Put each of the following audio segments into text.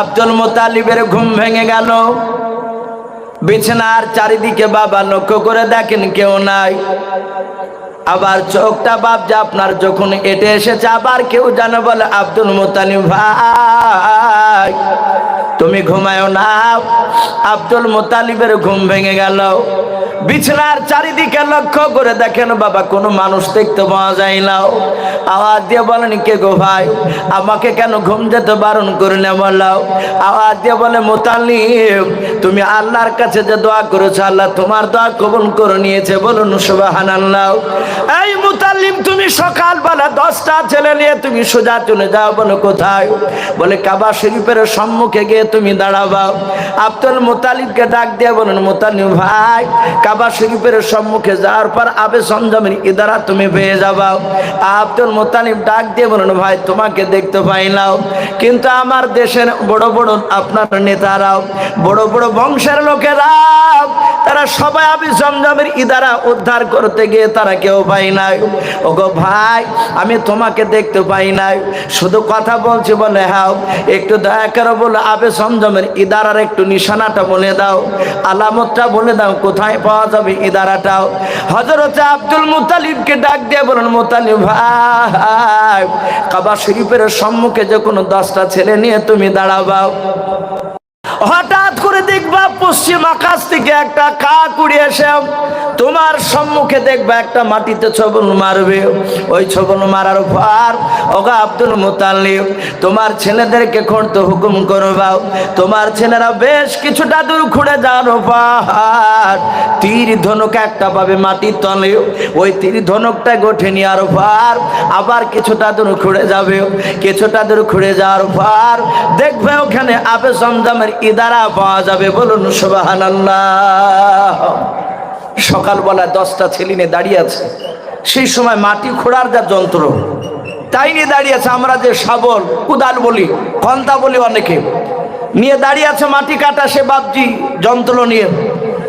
আব্দুল মোতালিবের ঘুম ভেঙে গেল। বিছানার চারিদিকে বাবা লক্ষ্য করে দেখেন কেউ নাই। আবার চোখটা বাপ যে আপনার যখন এটে এসেছে, আবার কেউ জানে বলে, আব্দুল মোতালিব ভাই। তুমি ঘুমায়ও না। আব্দুল মোতালিবের ঘুম ভেঙে গেল। বিছানার চারিদিকে লক্ষ্য করে দেখেন বাবা, কোনো মানুষ দেখতে পাওয়া যায় না। আওয়াজ দিয়ে বলেন, কে গো ভাই? আমাকে কেন ঘুম যেতে বারণ করে না বললাও আওয়াজ দিয়ে বলে মোতালিম তুমি আল্লাহর কাছে যে দোয়া করেছ, আল্লাহ তোমার দোয়া কবুল করে নিয়েছে। বলুন সুবাহান আল্লাহ এই মুতালিম তুমি সকালবেলা দশটা ছেলে নিয়ে তুমি সোজা চলে যাও। বলো, কোথায়? বলে, কাবা শরীফের সম্মুখে গিয়ে তুমি দাঁড়াবাও। আব্দুল মোতালিবকে ডাক দিয়ে বলেন মোতালিম ভাই, কাবা শরীফের সম্মুখে যাওয়ার পর আবে সঞ্জমের ইদারা তুমি পেয়ে যাবাও। আব্দুল মোতালিব ডাক দিয়ে বলেন, ভাই, তোমাকে দেখতে পাইলাম। কিন্তু আমার দেশের বড় বড় আপনার নেতারাও, বড় বড় বংশের লোকেরা তারা সবাই আবি জমজমের ইদারা উদ্ধার করতে গিয়ে তারা কেউ পাই নাই। ওগো ভাই, আমি তোমাকে দেখতে পাই নাই। শুধু কথা বলছি বলে হ্যাঁ একটু দয়া করে বলে আবে জমজমের ইদারার একটু নিশানাটা বলে দাও, আলামতটা বলে দাও, কোথায় পাওয়া যাবে ইদারাটাও? হজরত আব্দুল মুতালিবকে ডাক দিয়ে বলেন, মুতালিব ভাই, কাবা শরীফের সম্মুখে যে কোনো দশটা ছেলে নিয়ে তুমি দাঁড়াবাও হঠাৎ করে দেখবা পশ্চিম আকাশ থেকে একটা কাক উড়ে এসে তোমার সম্মুখে দেখবা একটা মাটিতে ছবল মারবে। ওই ছবল মারার পর ওগা আব্দুল মুতাল্লিব তোমার ছেলেদেরকে করতে হুকুম করবাও তোমার ছেলেরা বেশ কিছুটা দূর খুঁড়ে যাওয়ার পর তীর ধনুক একটা পাবে মাটির তলে। ওই তীর ধনুকটা গোঠে নেওয়ার পর আবার কিছুটা দূর খুঁড়ে যাবে। কিছুটা দূর খুঁড়ে যাওয়ার পর দেখবে ওখানে আবে জমজমের ইদারা পাওয়া যাবে বলুন সুবাহান সকালবেলা দশটা ছেলে নিয়ে দাঁড়িয়ে আছে। সেই সময় মাটি খোঁড়ার যা যন্ত্র, তাই নিয়ে দাঁড়িয়ে আছে আমরা যে শাবল, কুদাল বলি কন্তা বলি অনেকে। নিয়ে দাঁড়িয়ে আছে মাটি কাটা সে বাপজি যন্ত্র নিয়ে।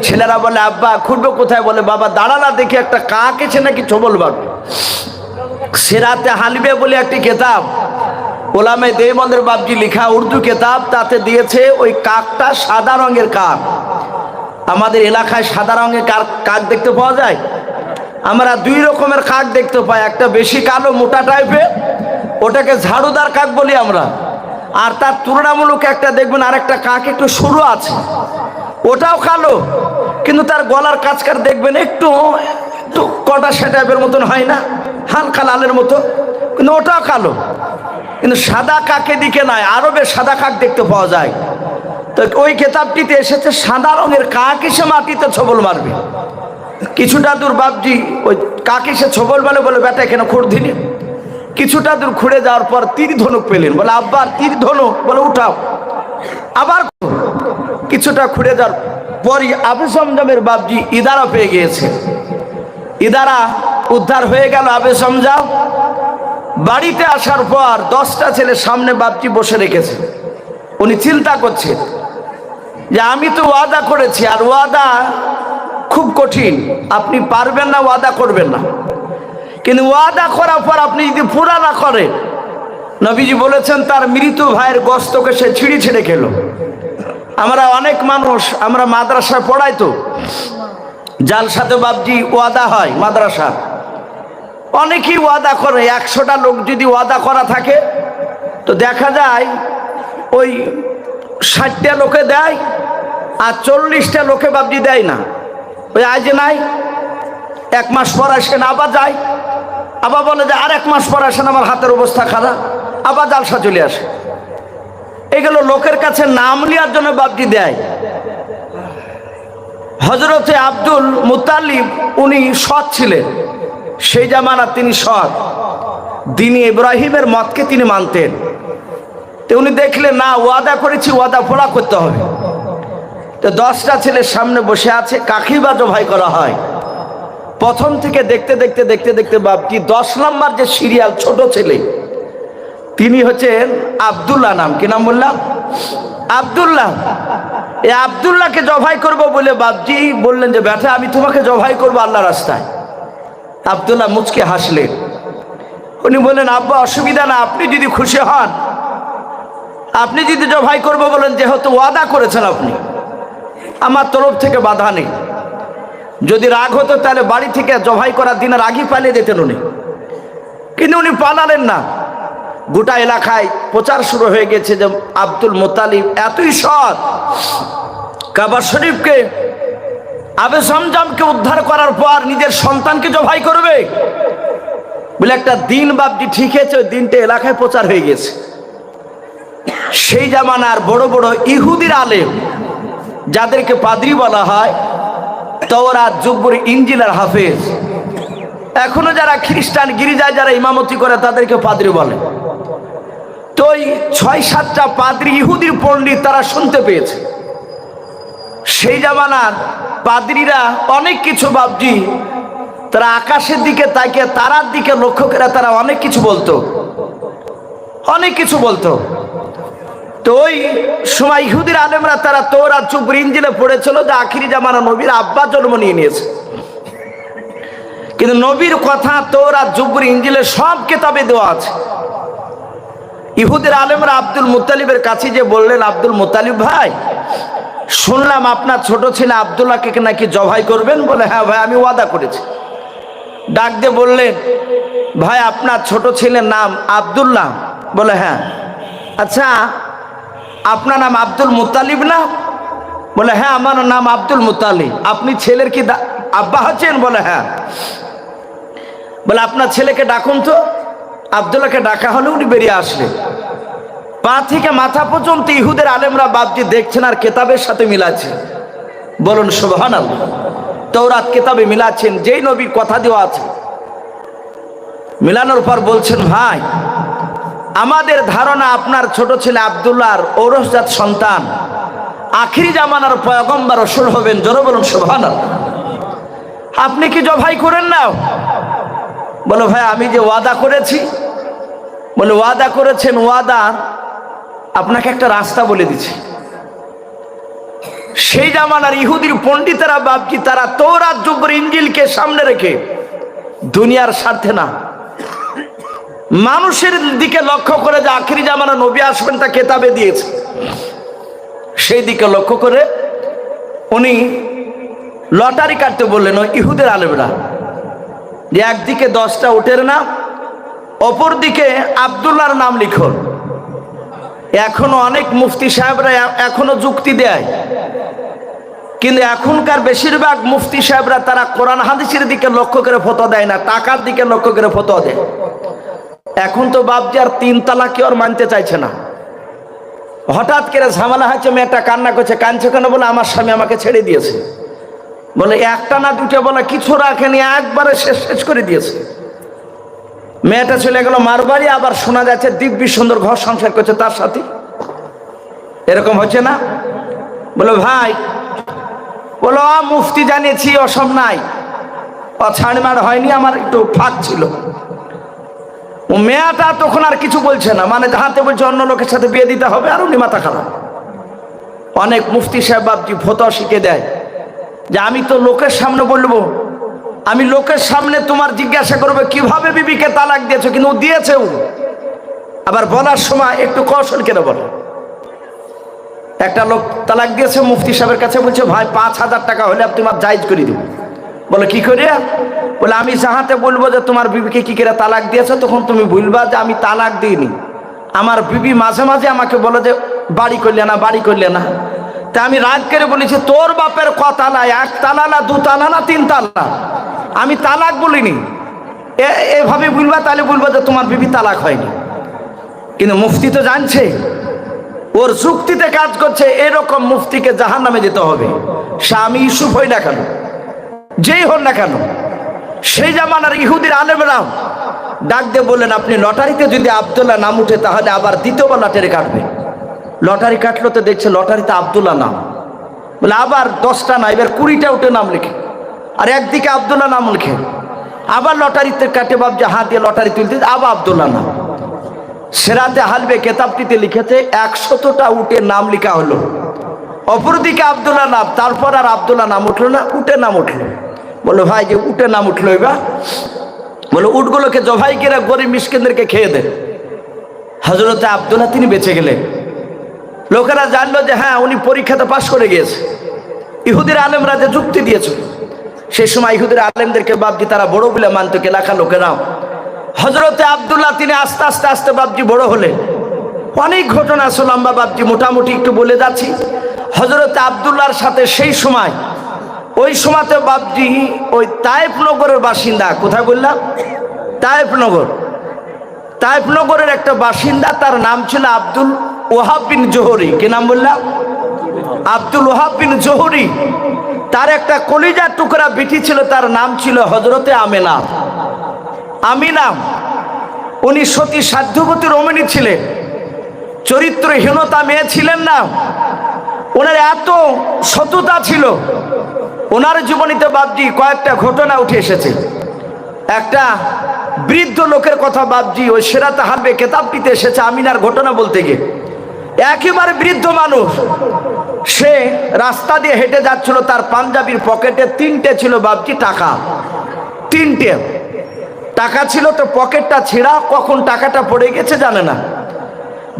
ছেলেরা বলে, আব্বা, খুঁড়বে কোথায়? বলে, বাবা দাঁড়ালা দেখে একটা কাক এসে নাকি ছবল বাট সেরাতে হালিবে বলে একটি কেতাব ওলামে দেবন্দের বাবজি লেখা উর্দু কেতাব, তাতে দিয়েছে ওই কাকটা সাদা রঙের কাক। আমাদের এলাকায় সাদা রঙের কাক কাক দেখতে পাওয়া যায়? আমরা দুই রকমের কাক দেখতে পাই, একটা বেশি কালো মোটা টাইপের ওটাকে ঝাড়ুদার কাক বলি আমরা। আর তার তুলনামূলক একটা দেখবেন আর একটা কাক একটু সরু আছে, ওটাও কালো, কিন্তু তার গলার কাছকার দেখবেন একটু একটু কটা সে টাইপের মতন হয় না, হালকা লালের মতো, কিন্তু ওটাও কালো। কিন্তু সাদা কাকে দিকে নয় আরবে সাদা কাক দেখতে পাওয়া যায়। তো ওই কেতাবটিতে এসেছে, সাদা রঙের কাক এসে মাটিতে ছবল মারবে। কিছুটা দূর বাপজি, ওই কাক এসে ছবল মারে বলে, বেটা, এখানে খুঁড় দিলে কিছুটা দূর খুঁড়ে যাওয়ার পর তীর ধনুক পেলেন। বলে আব্বার তীর ধনুক। বলে, উঠাও। আবার কিছুটা খুঁড়ে যাওয়ার পরই আবু সমজামের বাপজি ইদারা পেয়ে গিয়েছে। ইদারা উদ্ধার হয়ে গেল আবে সমজাও বাড়িতে আসার পর দশটা ছেলে সামনে বাপটি বসে রেখেছে। উনি চিন্তা করছেন যে আমি তো ওয়াদা করেছি, আর ওয়াদা খুব কঠিন। আপনি পারবেন না, ওয়াদা করবেন না। কিন্তু ওয়াদা করার পর আপনি যদি পুরা না করেন, নবীজি বলেছেন, তার মৃত ভাইয়ের গস্তকে সে ছিঁড়ি ছিঁড়ে খেলো। আমরা অনেক মানুষ, আমরা মাদ্রাসায় পড়াই তো। সাথে বাপজি ওয়াদা হয় মাদ্রাসা অনেকেই ওয়াদা করে, একশোটা লোক যদি ওয়াদা করা থাকে, তো দেখা যায় ওই ষাটটা লোকে দেয় আর চল্লিশটা লোকে বাবজি দেয় না। ওই আজ নাই, এক মাস পর আসেন, আবার যায়। আবার বলে যে আর এক মাস পর আসেন, আমার হাতের অবস্থা খারাপ। আবার জালসা চলে আসে। এগুলো লোকের কাছে নাম নেওয়ার জন্য বাবজি দেয়। হজরতে আব্দুল মুতালিব, উনি সৎ ছিলেন। সেই জামানা তিনি সৎ। দিনী ইব্রাহিমের মতকে তিনি মানতেন। তো উনি দেখলেন, না, ওয়াদা করেছি, ওয়াদা ফোড়া করতে হবে। তো দশটা ছেলের সামনে বসে আছে কাকি বা জবাই করা হয়। প্রথম থেকে দেখতে দেখতে দেখতে দেখতে বাপটি দশ নম্বর যে সিরিয়াল ছোট ছেলে, তিনি হচ্ছেন আবদুল্লাহ নাম। কি নাম বললাম? আবদুল্লাহ। এই আবদুল্লাহকে জবাই করব বলে বাপজি বললেন যে ব্যাটা আমি তোমাকে জবাই করব আল্লাহ রাস্তায়। আবদুল্লাহ মুচকে হাসলেন। উনি বললেন, আব্বা, অসুবিধা না, আপনি যদি খুশি হন, আপনি যদি জবাই করব বলেন, যেহেতু ওয়াদা করেছেন আপনি, আমার তরফ থেকে বাধা নেই। যদি রাগ হতো তাহলে বাড়ি থেকে জবাই করার দিনের আগে পালিয়ে যেতেন উনি। কিন্তু উনি পালালেন না। গোটা এলাকায় প্রচার শুরু হয়ে গেছে যে আব্দুল মোতালিব এতই সৎ, কাবা শরীফকে আবে জমজমকে উদ্ধার করার পর নিজের সন্তানকে জবাই করবে? বলে একটা দিন বাপটি ঠিক আছে ওই দিনটা এলাকায় প্রচার হয়ে গেছে। সেই জামানার বড় বড় ইহুদির আলেম, যাদেরকে পাদ্রি বলা হয় তওরা জব্বর ইঞ্জিলার হাফেজ, এখনও যারা খ্রিস্টান গিরিজায় যারা ইমামতি করে, তাদেরকে পাদ্রি বলে। তো ওই ছয় সাতটা পাদ্রি ইহুদির পণ্ডিত তারা শুনতে পেয়েছে। সেই জামানার পাদ্রীরা অনেক কিছু বাবজি তারা আকাশের দিকে তাকিয়ে, তারার দিকে লক্ষ্য করে তারা অনেক কিছু বলতো। অনেক কিছু বলতো। তো ওই সময় ইহুদির আলেমরা, তারা তোরা চুপ ইঞ্জিলে পড়েছিল যে আখিরি জামানা নবীর আব্বা জন্ম নিয়ে নিয়েছে। কিন্তু নবীর কথা, তোরা জুবুর ইঞ্জিলে সব কেতাবে দেওয়া আছে। ইহুদের আলেমরা আব্দুল মুতালিবের কাছে যে বললেন, আব্দুল মুতালিব ভাই শুনলাম আপনার ছোট ছেলে আবদুল্লাহকে নাকি জবাই করবেন বলে হ্যাঁ ভাই, আমি ওয়াদা করেছি। ডাক দিয়ে বললেন, ভাই, আপনার ছোট ছেলের নাম আবদুল্লাহ। বলে হ্যাঁ। আচ্ছা আপনার নাম আব্দুল মুতালিব না? বলে হ্যাঁ আমার নাম আব্দুল মুতালিব। আপনি ছেলের কি আব্বা হচ্ছেন বলে হ্যাঁ। বলে, আপনার ছেলেকে ডাকুন তো। আবদুল্লাহকে ডাকা হলে, উনি বেরিয়ে আসলেন। পা থেকে মাথা পর্যন্ত ইহুদের আলেমরা বাপজি দেখছেন আর কেতাবের সাথে মিলাচ্ছে। বলুন সুবহান তৌরাত কেতাবে মিলাচ্ছেন, যেই নবীর কথা দেওয়া আছে। মিলানোর পর বলছেন, ভাই, আমাদের ধারণা আপনার ছোট ছেলে আবদুল্লাহর ঔরসজাত সন্তান। আখিরি জামানার পয়গম্বর রসুল হবেন। জোরে বলুন সুবহান আপনি কি জবাই করেন না? বলো, ভাই, আমি যে ওয়াদা করেছি। বলে, ওয়াদা করেছেন ওয়াদা আপনাকে একটা রাস্তা বলে দিচ্ছি। সেই জামানার ইহুদির পণ্ডিতেরা বাপজি তারা তোরাত জুবর ইঞ্জিলকে সামনে রেখে দুনিয়ার স্বার্থে না। মানুষের দিকে লক্ষ্য করে যে আখিরি জামানা নবী আসবেন তা কেতাবে দিয়েছে। সেই দিকে লক্ষ্য করে উনি লটারি কাটতে বললেন ইহুদের আলেমরা, যে একদিকে দশটা উটের নাম অপর দিকে আবদুল্লাহর নাম লিখুন। এখনও অনেক মুফতি সাহেবরা এখনও যুক্তি দেয়। কিন্তু এখনকার বেশিরভাগ মুফতি সাহেবরা তারা কোরআন হাদিসের দিকে লক্ষ্য করে ফটো দেয় না, টাকার দিকে লক্ষ্য করে ফটো দেয়। এখন তো বাপজি আর তিন তালা কেউ আর মানতে চাইছে না। হঠাৎ করে ঝামেলা হয়েছে, মেয়েটা কান্না করছে, কাঁদছে কেন বলে, আমার স্বামী আমাকে ছেড়ে দিয়েছে। বলে, একটা না দুটো বলে, কিছু রাখেনি, একবারে শেষ শেষ করে দিয়েছে। মেয়েটা চলে গেল মারবাড়ি আবার শোনা যাচ্ছে দিব্যি সুন্দর ঘর সংসার করছে তার সাথে। এরকম হচ্ছে না? বলো, ভাই। বলো মুফতি জানিয়েছি, অসম নাই। অছাড়মার হয়নি, আমার একটু ফাঁক ছিল। ও, মেয়েটা তখন আর কিছু বলছে না মানে হাতে বলছে, অন্য লোকের সাথে বিয়ে দিতে হবে, আর উনি মাথা খারাপ। অনেক মুফতি সাহেব বাবজি ফতো শিখে দেয়। যে, আমি তো লোকের সামনে বলব আমি লোকের সামনে তোমার জিজ্ঞাসা করব, কীভাবে বিবিকে তালাক দিয়েছ? কিন্তু ও দিয়েছেও আবার বলার সময় একটু কৌশল কেন বলো? একটা লোক তালাক দিয়েছে, মুফতি সাহেবের কাছে বলছে, ভাই, পাঁচ হাজার টাকা হলে আপনি তোমার জায়জ করে দিব। বলে, কি করে? বলে, আমি যাহাতে বলব যে তোমার বিবিকে কি করে তালাক দিয়েছে, তখন তুমি ভুলবা যে আমি তালাক দিইনি। আমার বিবি মাঝে মাঝে আমাকে বলে যে, বাড়ি করলে না, বাড়ি করলে না। তা আমি রাগ করে বলেছি, তোর বাপের কতালা এক তালা না, দু তালা না, তিন তালা? আমি তালাক বলিনি। এভাবে বলবা, তাহলে বলব যে তোমার বিবি তালাক হয়নি। কিন্তু মুফতি তো জানছে, ওর যুক্তিতে কাজ করছে, এরকম মুফতিকে জাহান নামে যেতে হবে। স্বামী ইউসুফ হই না কেন? যেই হন না কেন? সেই জামানার ইহুদির আলেমরাও ডাক দিয়ে বললেন, আপনি লটারিতে যদি আবদুল্লাহ নাম উঠে, তাহলে আবার দ্বিতীয়বার লটারি কাটবে লটারি কাটলো তো দেখছে লটারিতে আবদুল্লাহ নাম। বলে আবার দশটা না, এবার কুড়িটা উঠে নাম লিখে। আর একদিকে আবদুল্লাহ নাম লিখে। আবার লটারিতে কাটে বাপ যে হাত দিয়ে লটারি তুলতে, আবার আবদুল্লাহ নাম। সেরাতে হালবে কেতাবটিতে লিখেছে, একশতটা উটের নাম লেখা হলো। অপরদিকে আবদুল্লাহ নাম, তারপর আর আবদুল্লাহ নাম উঠল না উটের নাম উঠল। বলো, ভাই, যে উটের নাম উঠল এবার? বলে, উটগুলোকে জভাই করে গরিব মিসকিনদেরকে খেয়ে দেন হজরতে আবদুল্লাহ তিনি বেঁচে গেলেন। লোকেরা জানলো যে হ্যাঁ উনি পরীক্ষাতে পাশ করে গিয়েছে। ইহুদির আলেমরা যে যুক্তি দিয়েছে, সেই সময় ইহুদের আলেমদেরকে বাবজি তারা বড় বলে মানত এলাকা লোকেরাও। হজরতে আবদুল্লাহ, তিনি আস্তে আস্তে আস্তে বাবজি বড় হলেন। অনেক ঘটনা আছে লম্বা বাবজি মোটামুটি একটু বলে যাচ্ছি। হজরতে আবদুল্লাহর সাথে সেই সময়, ওই সময়তে বাবজি ওই তায়েফনগরের বাসিন্দা, কোথায় বললাম? তায়েফনগর তায়েফনগরের একটা বাসিন্দা, তার নাম ছিল আব্দুল ওহাব বিন জোহরি, কি নাম বললাম? আব্দুল ওহাব বিন জোহরি। তার একটা কলিজার টুকরা বিটি ছিল, তার নাম ছিল হজরতে আমেনা। আমিনা, উনি সতী সাধ্যবতী রমণী ছিলেন। চরিত্রহীনতা মেয়ে ছিলেন না। ওনার এত সততা ছিল, ওনার জীবনীতে বাবজি কয়েকটা ঘটনা উঠে এসেছে। একটা বৃদ্ধ লোকের কথা বাবজি ওই সেরাতে হারবে কেতাবটিতে এসেছে আমিনার ঘটনা বলতে গিয়ে। একেবারে বৃদ্ধ মানুষ। সে রাস্তা দিয়ে হেঁটে যাচ্ছিল, তার পাঞ্জাবির পকেটে তিনটে ছিল বাবজি টাকা। তিনটে। টাকা ছিল তো পকেটটা ছেঁড়া, কখন টাকাটা পড়ে গেছে জানে না।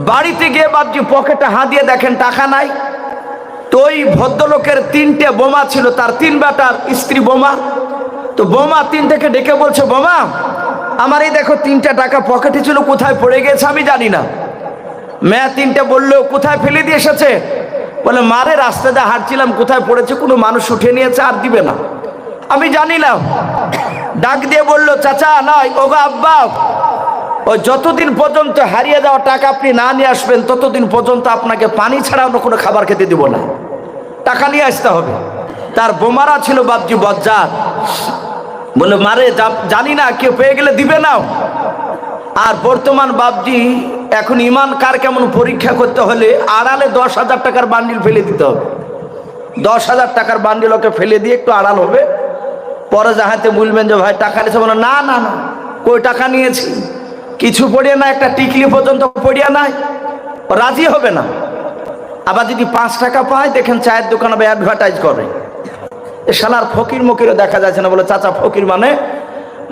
বাড়িতে গিয়ে বাবজি পকেটে হাঁ দিয়ে দেখেন টাকা নাই। তো ওই ভদ্রলোকের তিনটে বোমা ছিল, তার তিন বেটার স্ত্রী বোমা। তো বোমা তিনটেকে ডেকে বলছে, বোমা, আমার এই দেখো তিনটা টাকা পকেটে ছিল, কোথায় পড়ে গেছে আমি জানি না। মেয়া তিনটে বলল, কোথায় ফেলে দিয়ে এসেছে? বলে, মারে রাস্তাতে হাঁটছিলাম, কোথায় পড়েছে কোনো মানুষ উঠে নিয়েছে আর দিবে না। আমি জানিলাম, ডাক দিয়ে বলল, চাচা নয় ওগো আব্বা ও যতদিন পর্যন্ত হারিয়ে যাওয়া টাকা আপনি না নিয়ে আসবেন, ততদিন পর্যন্ত আপনাকে পানি ছাড়া অন্য কোনো খাবার খেতে দিব না। টাকা নিয়ে আসতে হবে। তার বোমারা ছিল বাবজি বজ্জার বলে, মারে জানি না, কেউ পেয়ে গেলে দিবে না। আর বর্তমান বাবজি এখন ইমান কার কেমন পরীক্ষা করতে হলে আড়ালে দশ হাজার টাকার বান্ডিল ফেলে দিতে হবে। দশ হাজার টাকার বান্ডিল ওকে ফেলে দিয়ে একটু আড়াল হবে। পরে যাহাতে বলবেন যে, ভাই, টাকা নিয়েছে? বলে, না না না, কই টাকা নিয়েছি? কিছু পড়িয়া না একটা টিকলি পর্যন্ত পড়িয়া নাই। রাজি হবে না। আবার যদি পাঁচ টাকা পায়, দেখেন চায়ের দোকানে অ্যাডভার্টাইজ করে। এ শালার ফকির মকিরও দেখা যাচ্ছে না বলে, চাচা, ফকির মানে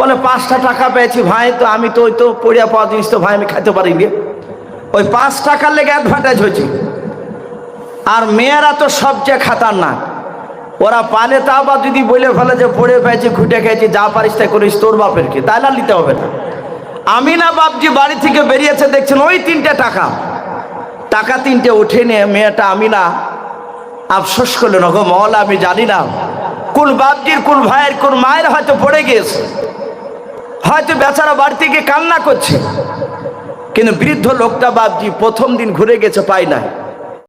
বলে, পাঁচটা টাকা পেয়েছি ভাই, তো আমি তো ওই তো পড়িয়া পাওয়া জিনিস তো ভাই, আমি খাইতে পারিনি ওই পাঁচ টাকার লেগে অ্যাডভার্টাইজ হয়েছে। আর মেয়েরা তো সবচেয়ে খাতারনাক। ওরা পালে তা আবার যদি বলে ফেলে যে, পড়ে পেয়েছি, খুঁটে খেয়েছি, যা পারিস তাই করিস, তোর বাপের কি? তাই না নিতে হবে না। আমি না বাপজি বাড়ি থেকে বেরিয়েছে, দেখছেন ওই তিনটে টাকা। টাকা তিনটে উঠে নিয়ে মেয়েটা আমি না আফসোস করলেন গো মহল, আমি জানি না। কোন বাপজির, কোন ভাইয়ের, কোন মায়ের হয়তো পড়ে গিয়েছে। হয়তো বেচারা বাড়িতে গিয়ে কান্না করছে। কিন্তু বৃদ্ধ লোকটা বাপজি প্রথম দিন ঘুরে গেছে, পায় নাই।